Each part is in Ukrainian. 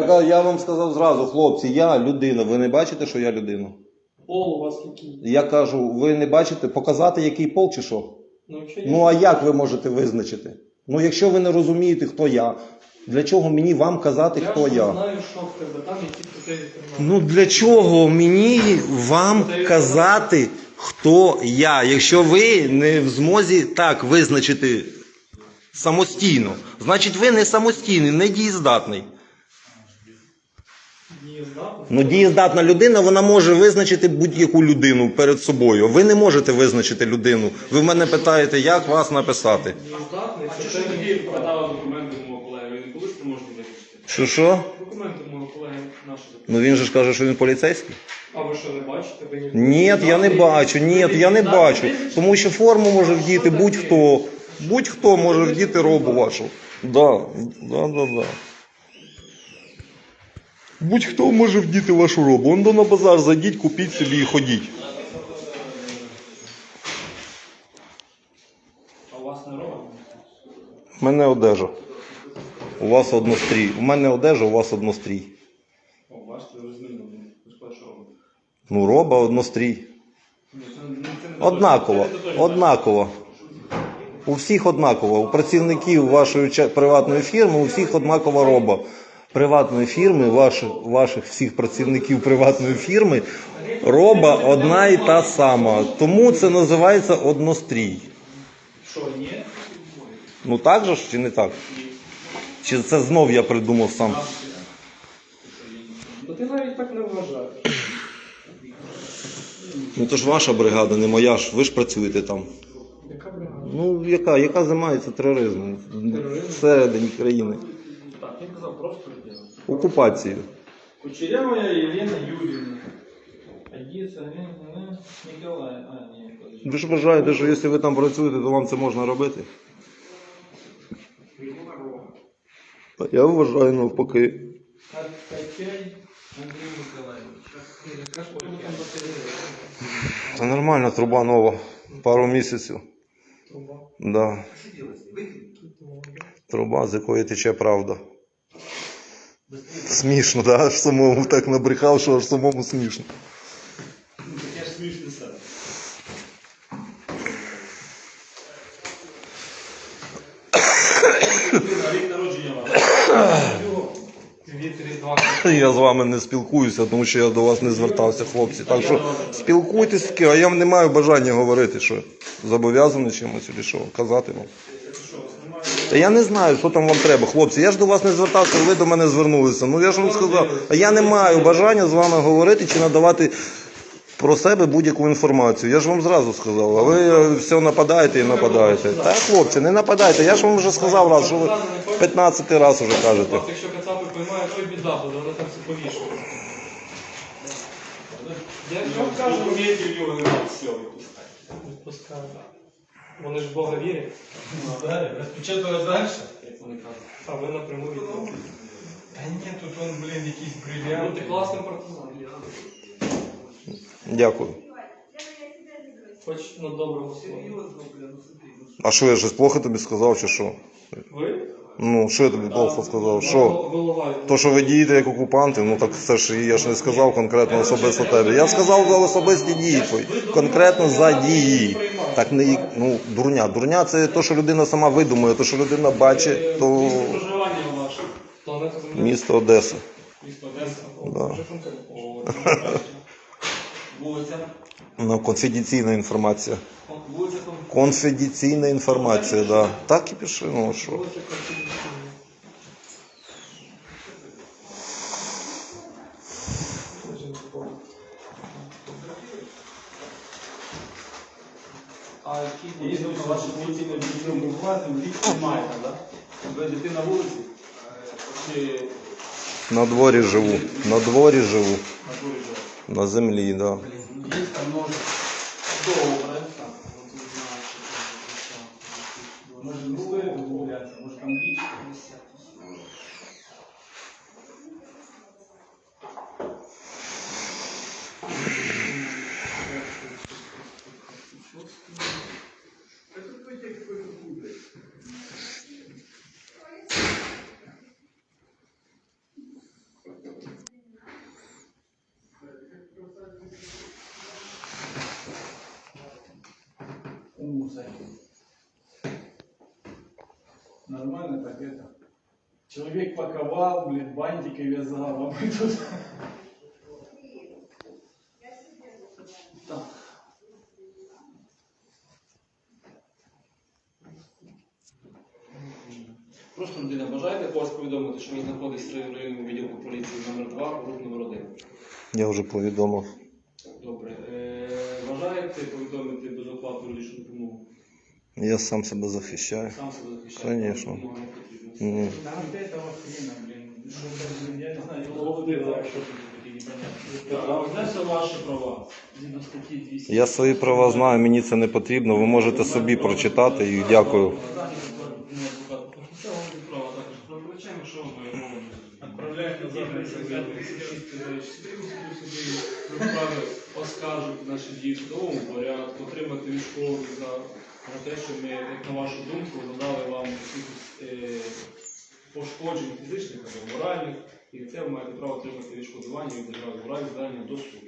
Я, я вам сказав зразу, хлопці, я людина. Ви не бачите, що я людина? Пол у вас який? Я кажу, ви не бачите, показати, який пол чи що? Ну, якщо є... Ну а як ви можете визначити? Ну, якщо ви не розумієте, хто я, для чого мені вам казати, я хто ж я? знаю, що в тебе там, які критерії. Ну для чого мені вам казати, хто я, якщо ви не в змозі так визначити самостійно? Значить, ви не самостійний, не дієздатний. Ну, дієздатна людина, вона може визначити будь-яку людину перед собою. Ви не можете визначити людину. Ви в мене питаєте, як вас написати? Дієздатність А це ж те, тоді подали документи мого колеги? Ви не коли що можете визначити? Що що? Документи мого колеги наші. Ну він же ж каже, що він поліцейський. А ви що не бачите? Ви ні- Ні, я не бачу, ні, я не бачу. Тому що форму може вдіти будь-хто. Будь-хто може вдіти робу вашу. Да, да, да, да. Будь-хто може вдіти вашу робу. Вон до на базар зайдіть, купіть собі і ходіть. А у вас не робить? У мене одежа. У вас однострій. У мене одежа, у вас однострій. О, бачите, ви змінили. Ну, роба однострій. Однаково. Однаково. У всіх однаково. У працівників вашої приватної фірми, у всіх однакова роба. Приватної фірми, ваших, ваших всіх працівників приватної фірми, роба одна і та сама. Тому це називається однострій. Що, ні? Ну так же ж чи не так? Чи це знов я придумав сам? Та ти навіть так не вважаєш. Ну то ж ваша бригада, не моя ж. Ви ж працюєте там. Яка бригада? Ну яка? Яка займається тероризмом Тероризм? всередині країни? Так, я казав просто людина. Окупацією. Кучерявая Елена Юрьевна. Одесса, Николай. А, ні, подожди. Ви ж вважаєте, що якщо ви там працюєте, то вам це можна робити? Я вважаю навпаки. Качай Андрей Николаевич. Яка ж там батарея? Це нормальна труба нова. Пару місяців. Труба. Да. Труба, з якої тече правда. Смішно, да? Самому так набрехав, що аж самому смішно. Таке ж смішне все. Рік народження. Я з вами не спілкуюся, тому що я до вас не звертався, хлопці. Так що спілкуйтесь а я не маю бажання говорити, що зобов'язаний чимось чи що, казати вам. Та я не знаю, що там вам треба, хлопці. Я ж до вас не звертався, ви до мене звернулися. Ну я ж вам сказав, а я не маю бажання з вами говорити чи надавати про себе будь-яку інформацію. Я ж вам зразу сказав, а ви е, все нападаєте і нападаєте. Так, хлопці, не нападайте. Я ж вам вже сказав раз, що ви 15 раз вже кажете. Якщо кацапи поймають, то й біда буде, вони там все повішують. Я ж вам кажу, Документів в нього немає, все, відпускаю. Вони ж в Бога вірять, Далі, розпечатали далі? Як вони кажуть. а ви напряму від Бога. Та ні, тут он, блін, якийсь Ну, ти класний партизан. Дякую. Хоч на доброму слові. А що я щось плохо тобі сказав, чи що? Ви? Ну, що я тобі плохо сказав? Що? То, що ви дієте як окупанти, ну так це ж я ж не сказав конкретно особисто тебе. Я сказав за особисті дії твої, конкретно за дії. Так не ну, дурня. Дурня це те, що людина сама видумує, те, що людина бачить, то Місце проживання ваше. Планета Земля. місто Одеса. Місто Одеса. Да. О. Вулиця. Ну, конфіденційна інформація. Вулиця. Конфіденційна інформація, да. Так і пиши, ну що. Вулиця Конституційна. А які на ваші вулиці не бувати, вік немає, так? Ви дитина вулиці? Чи На дворі живу. На дворі живу. на дворі живе? На землі, да. Є там може. Добре. Може не стоїть домовлятися, може там більше. Ну. Нормально так это. Человек паковал, блин, бантики вязал, а мы тут... Так. Просто людина бажаєте когось повідомити, що він знаходиться в районному відділку поліції номер 2 груп номер 1 Я вже повідомив. Добре. Е, бажаєте повідомити? Я сам себе захищаю. Сам себе захищати? Конечно. Допомога не потрібна. Ні. Да вот этого хрена, блин. Что это, блин, я не знаю, я Голови, не що тут такі непонятні. А знаєте ваші права? Згідно статті 200. Я свої права знаю, мені це не потрібно. Ви можете собі прочитати і дякую. На завтра. Справи оскаржувати наші дії в судовому порядку, отримати військовий за, за те, що ми, як на вашу думку, надали вам якихось е, пошкоджень фізичних або моральних, і це ви маєте право отримати відшкодування від держави моральні разі до суду.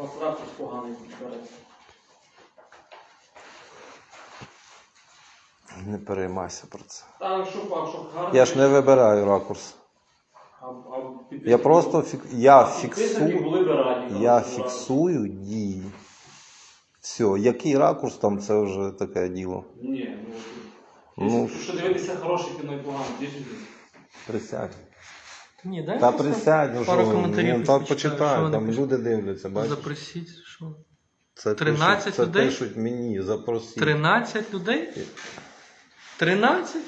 У вас поганий береться. Не переймайся про це. Та що, а що гарно? Я ж не вибираю ракурс. А, а Я просто фік... я фіксую. були б раді. Я фіксую дії. Все, який ракурс там, це вже таке діло. раді. Ні, ну, Ну. дивитися хороше кіно і погано, де ж він? Ні, дай Та присядь, ну пару що, коментарів ну, так почитаю, що вони там пишуть. люди дивляться, бачиш. Запросіть, що? Це 13 пишуть, це людей? пишуть мені, запросіть. 13 людей? 13?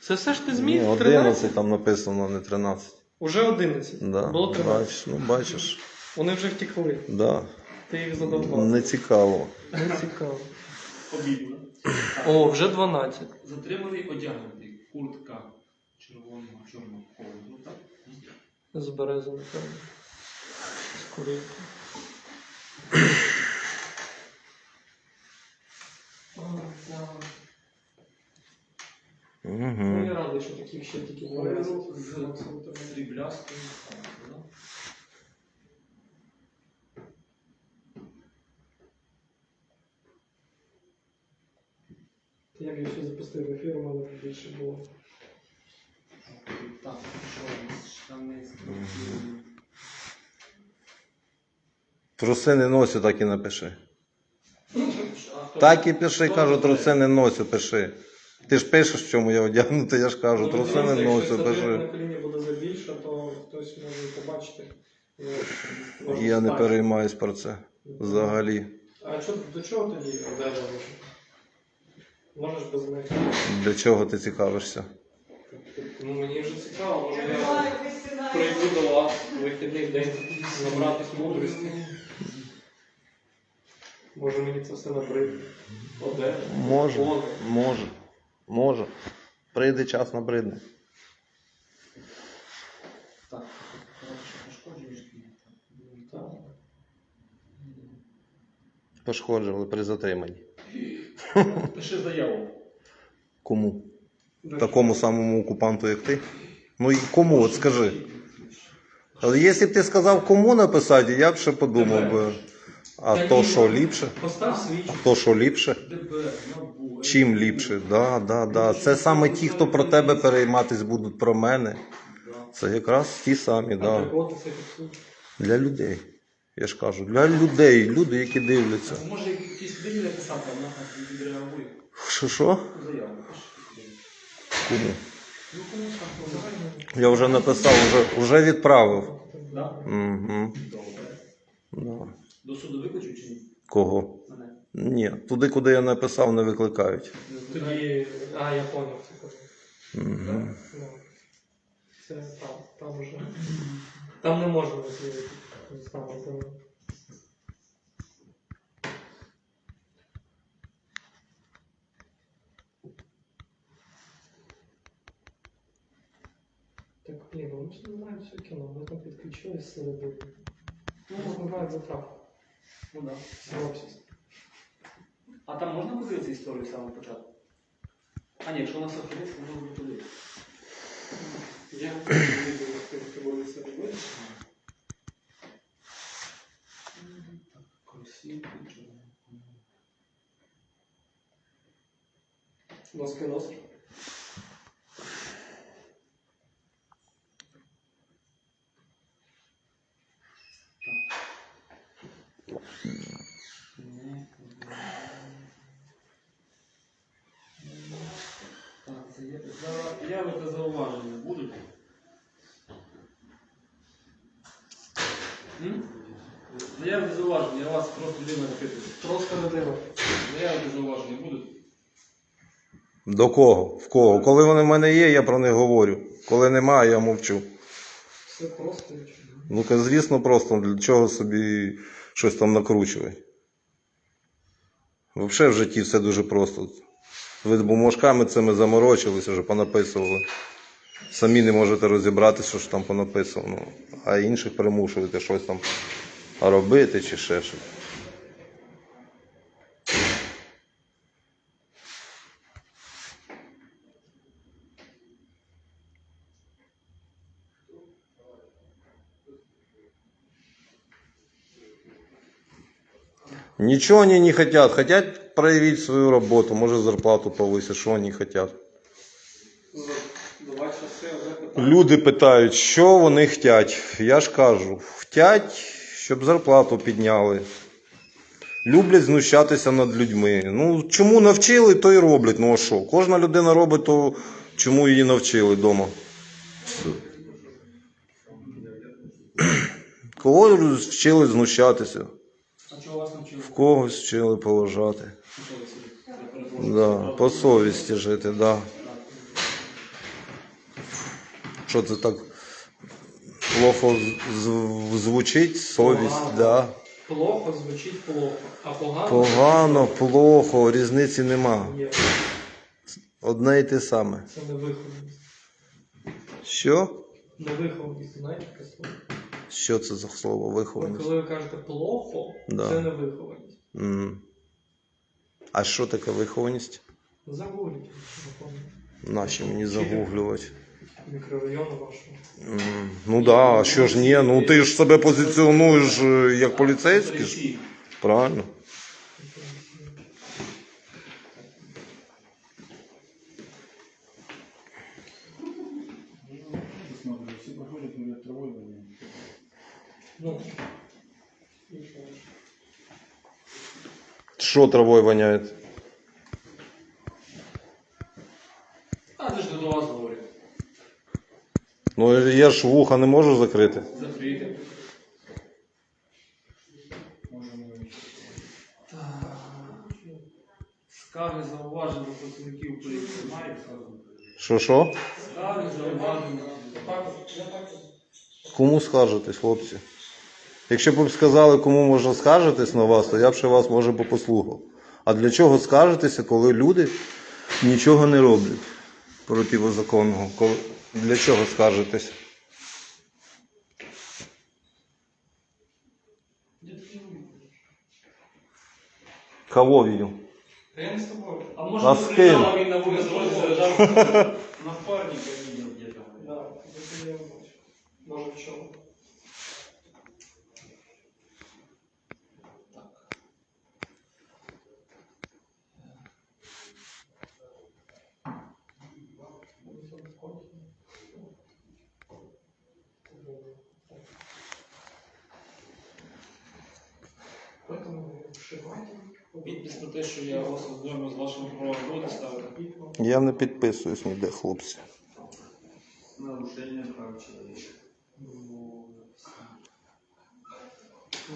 Це все ж ти Ні, зміг? 13? 11 там написано, не 13. Уже 11. Да. Було 13. Бачиш, ну бачиш. Вони вже втекли. Да. Ти їх задовбав. Не цікаво. Не цікаво. Обідно. О, вже 12. Затриманий одягнутий, куртка червоного, чорного кольору, так? З берези, напевно. З курівки. Ну, Угу. я радий, що таких ще тільки Кольору 12. з сріблястою. да? Як я ще запустив ефір, у мене більше було. Так, що у нас штани Труси не носю, так і напиши. Так і пиши, кажу, труси не носю, пиши. Ти ж пишеш, в чому я одягнутий, я ж кажу, Ну, труси не носю, пиши. на коліні буде забільша, то хтось може побачити. От, Я не так. переймаюсь про це взагалі. А до чого тоді одежа? Можеш без них. Для чого ти цікавишся? Ну мені вже цікаво, може я прийду до вас в вихідний день набратись мудрості. Може мені це все набридне. Одежа. Може, може, може. Прийде час набридне. Так, коротше, пошкоджені. Так. Пошкоджували при затриманні. Пиши заяву. Кому? Такому самому окупанту, як ти? Ну і кому, от скажи. Але якщо б ти сказав, кому написати, я б ще подумав би. А Та то ні, що ліпше? Постав свічку. А то що ліпше? ДБР, НАБУ. Чим ліпше? Да, да, да. Це саме ті, хто про тебе перейматись будуть про мене. Це якраз ті самі, А да. для кого ти це фіксуєш? Для людей. Я ж кажу, для людей, люди, які дивляться. А Може написати, а вона там відреагує. Що що? Заяву. Кому? Ну кому так, ну, Я вже написав, вже, вже відправив. Да? Угу. Добре. Да. До суду викличу чи ні? Кого? Мене. Ні, туди, куди я написав, не викликають. Тоді, а, я поняв. Угу. Ну, Це там, там вже. Там не можна тому. Так, блін, вони ж не знають все кіно, ми там підключились середини. Ну, розмивають затравку. Ну да. Синопсис. А там можна подивитися історію з самого початку? А ні, якщо у нас охоронець, можна буде подивитися. Я не відео з тим, хто буде середини. Носки носиш? Так, це є. За- Заяви та зауваження будуть? Заяви та зауваження, я вас просто дивно запитую. Просто не диво. Заяви та зауваження будуть? До кого? В кого? Коли вони в мене є, я про них говорю. Коли немає, я мовчу. Все просто. Ну, звісно, просто для чого собі щось там накручувати. Взагалі в житті все дуже просто. Ви бумажками цими заморочилися, вже понаписували. Самі не можете розібратися, що ж там понаписано. А інших примушуєте щось там робити чи ще щось. Ничего они не хотят. Хотят проявить свою работу, может зарплату повысить, что они хотят. Люди питають, що вони хотять. Я ж кажу, хотять, щоб зарплату підняли. Люблять знущатися над людьми. Ну, чому навчили, то й роблять. Ну а що? Кожна людина робить то, чому її навчили вдома. Кого вчили знущатися, А чого вас навчили? В когось вчили поважати. Да, по совісті жити, да. Що це так плохо звучить? Совість, Погано. да. Плохо звучить плохо, а погано Погано, плохо, різниці нема. Одне і те саме. Це невихованість. Що? Невихованість, знаєте таке слово? Що це за слово вихованість? коли ви кажете плохо, Да. це невихованість. М. А що таке вихованість? Загугліть, напевно. Наші мені загуглювати. Мікрорайону вашого. М, Ну да, а що ж ні? Ну ти ж себе позиціонуєш е, як поліцейський ж. Правильно. Всі проходять, говорять, травою. Ну, Що травою воняє? А це ж до вас говорять. Ну я ж вуха не можу закрити. Закрийте. Скарги зауваження працівників поліції мають? Що що? Скарги зауваження. Кому скаржитесь, хлопці? Якщо б ви сказали, кому можна скаржитись на вас, то я б ще вас може би послухав. А для чого скаржитися, коли люди нічого не роблять противозаконного? Коли... Для чого скаржитись? Кого видел? Та я не з тобою. А може А з ким? приїжджали, він на вулиці заряджав? Напарника видел где-то. Да, це я бачу. Може в чому. Підпис про те, що я вас ознайомив з вашими правами буде ставити. Я не підписуюсь ніде, хлопці. Нарушення прав чоловіка.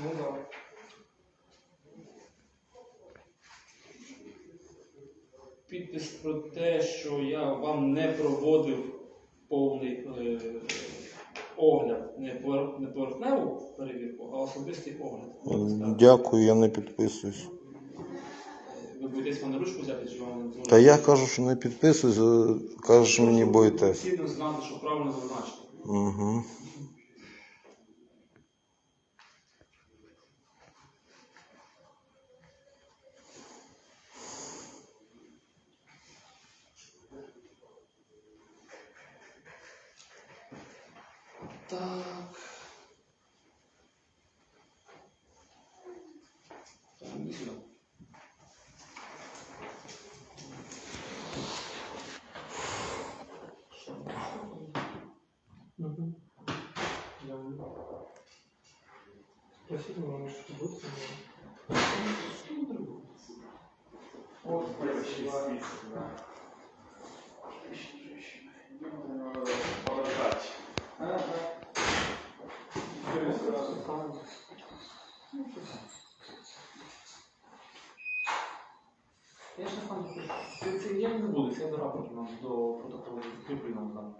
Ну да. Підпис про те, що я вам не проводив повний е, огляд, не, повер- не поверхневу перевірку, а особистий огляд. Можна? Дякую, я не підписуюсь. Ви боїтесь мене ручку взяти, чи вам не дозволять? Та я кажу, що не підписуюсь, а кажеш, мені боїтесь. Потрібно знати, що правильно зазначити. Угу. Так. Так, іди сюди. Угу. Спросите, может, что будет? Я ще сам це, це я не буду, це я до рапорту нам до протоколу закріплю нам там.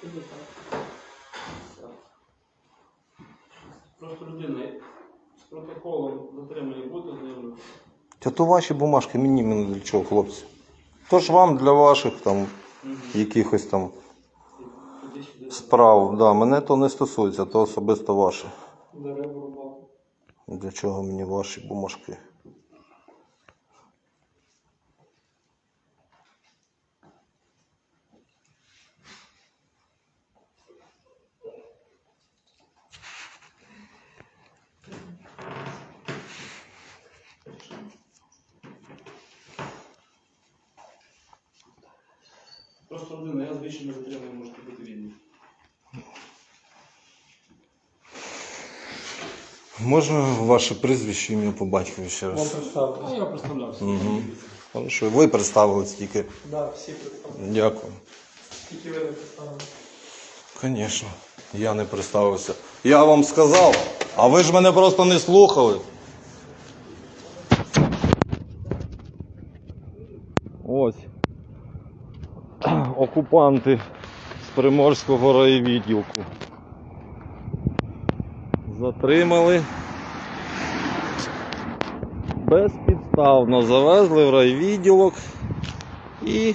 Тоді. Просто людина з протоколом затримання буде ознайомлюватися. Та то ваші бумажки, мені мені для чого, хлопці. То ж вам для ваших там якихось там. Справ. Да, мене то не стосується, то особисто ваше. Для чого мені ваші бумажки? Просто людина, я звичайно затримання можете бути вільні. Можна ваше прізвище, ім'я по батькові ще Вам раз? Представили. я представлявся. Угу. Хорошо, ви представились тільки. Да, всі представили. Дякую. Тільки ви не представили. Звісно, я не представився. Я вам сказав, а ви ж мене просто не слухали. Ось. Окупанти з Приморського райвідділку. Затримали. Безпідставно завезли в райвідділок і